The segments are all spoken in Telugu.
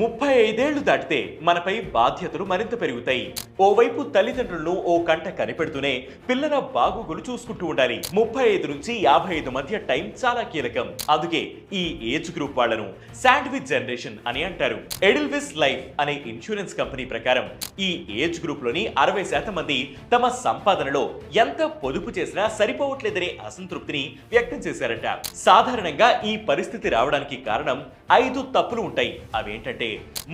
ముప్పై ఐదేళ్ళు దాటితే మనపై బాధ్యతలు మరింత పెరుగుతాయి. ఓవైపు తల్లిదండ్రులను ఓ కంట కనిపెడుతూనే పిల్లల బాగోగులు చూసుకుంటూ ఉండాలి. ముప్పై ఐదు నుంచి యాభై ఐదు మధ్య టైం చాలా కీలకం. అందుకే ఈ ఏజ్ గ్రూప్ వాళ్ళను శాండ్విచ్ జనరేషన్ అని అంటారు. ఎడిల్విస్ లైఫ్ అనే ఇన్సూరెన్స్ కంపెనీ ప్రకారం ఈ ఏజ్ గ్రూప్లోని అరవై శాతం మంది తమ సంపాదనలో ఎంత పొదుపు చేసినా సరిపోవట్లేదనే అసంతృప్తిని వ్యక్తం చేశారట. సాధారణంగా ఈ పరిస్థితి రావడానికి కారణం ఐదు తప్పులు ఉంటాయి. అవేంటంటే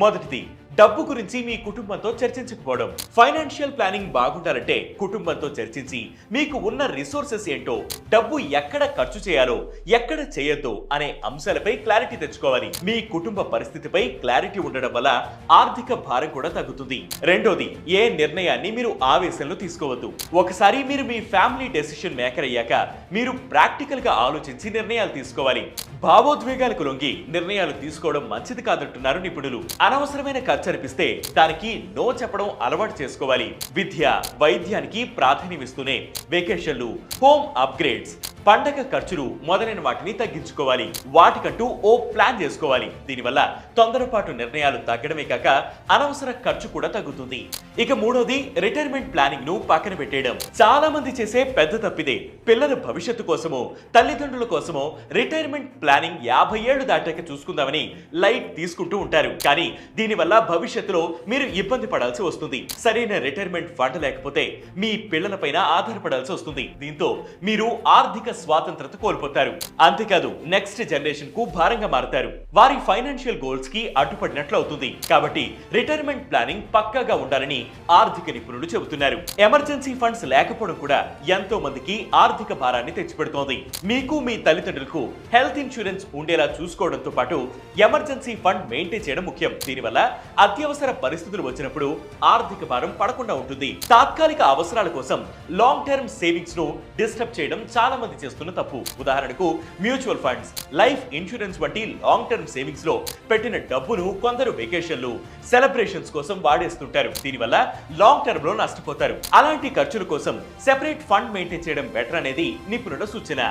మొదటిది డబ్బు గురించి మీ కుటుంబంతో చర్చించకపోవడం. ఫైనాన్షియల్ ప్లానింగ్ బాగుండాలంటే కుటుంబంతో చర్చించి మీకు ఉన్న రిసోర్సెస్ ఏంటో డబ్బు ఎక్కడ ఖర్చు చేయాలో ఎక్కడ చేయొద్దు అనే అంశాలపై క్లారిటీ తెచ్చుకోవాలి. మీ కుటుంబ పరిస్థితిపై క్లారిటీ ఉండడం వల్ల ఆర్థిక భారం కూడా తగ్గుతుంది. రెండోది ఏ నిర్ణయాన్ని మీరు ఆవేశంలో తీసుకోవద్దు. ఒకసారి మీరు మీ ఫ్యామిలీ డెసిషన్ మేకర్ అయ్యాక మీరు ప్రాక్టికల్గా ఆలోచించి నిర్ణయాలు తీసుకోవాలి. భావోద్వేగాలకు లొంగి నిర్ణయాలు తీసుకోవడం మంచిది కాదంటున్నారు నిపుణులు. అనవసరమైన ఖర్చు అనిపిస్తే దానికి నో చెప్పడం అలవాటు చేసుకోవాలి. విద్య వైద్యానికి ప్రాధాన్యమిస్తూనే. వెకేషన్లు హోమ్ అప్గ్రేడ్స్ పండగ ఖర్చులు మొదలైన వాటిని తగ్గించుకోవాలి. వాటికంటూ ఓ ప్లాన్ చేసుకోవాలి. దీనివల్ల తొందరపాటు నిర్ణయాలు తగ్గడమే కాక అనవసర ఖర్చు కూడా తగ్గుతుంది. ఇక మూడోది రిటైర్మెంట్ ప్లానింగ్ను పక్కన పెట్టేయడం. చాలా మంది చేసే పెద్ద తప్పిదే. పిల్లల భవిష్యత్తు కోసమో తల్లిదండ్రుల కోసమో రిటైర్మెంట్ ప్లానింగ్ యాభై ఏళ్ళు దాటాక చూసుకుందామని లైట్ తీసుకుంటూ ఉంటారు. కానీ దీనివల్ల భవిష్యత్తులో మీరు ఇబ్బంది పడాల్సి వస్తుంది. సరైన రిటైర్మెంట్ ఫండ్ లేకపోతే మీ పిల్లలపైన ఆధారపడాల్సి వస్తుంది. దీంతో మీరు ఆర్థిక స్వాతంత్రత కోల్పోతారు. అంతేకాదు నెక్స్ట్ జనరేషన్కు భారంగా మారుతారు. వారి ఫైనాన్షియల్ గోల్స్కి అడ్డుపడినట్లు అవుతుంది కాబట్టి రిటైర్మెంట్ ప్లానింగ్ పక్కాగా ఉండాలని ఆర్థిక నిపుణులు చెబుతున్నారు. ఎమర్జెన్సీ ఫండ్స్ లేకపోవడం కూడా ఎంతో మందికి ఆర్థిక భారాన్ని తెచ్చిపెడుతోంది. మీకు మీ తల్లిదండ్రులకు హెల్త్ ఇన్సూరెన్స్ ఉండేలా చూసుకోవడంతో పాటు ఎమర్జెన్సీ ఫండ్ మెయింటైన్ చేయడం ముఖ్యం. దీనివల్ల అత్యవసర పరిస్థితులు వచ్చినప్పుడు ఆర్థిక భారం పడకుండా ఉంటుంది. తాత్కాలిక అవసరాల కోసం లాంగ్ టర్మ్ సేవింగ్స్ను డిస్టర్బ్ చేయడం చాలా మంది చేస్తున్న తప్పు. ఉదాహరణకు మ్యూచువల్ ఫండ్స్ లైఫ్ ఇన్సూరెన్స్ వంటి లాంగ్ టర్మ్ సేవింగ్స్లో పెట్టిన డబ్బును కొందరు వెకేషన్లు సెలబ్రేషన్స్ కోసం వాడేస్తుంటారు. దీనివల్ల లాంగ్ టర్మ్లో నష్టపోతారు. అలాంటి ఖర్చుల కోసం సెపరేట్ ఫండ్ మెయింటైన్ చేయడం బెటర్ అనేది నిపుణుల సూచన.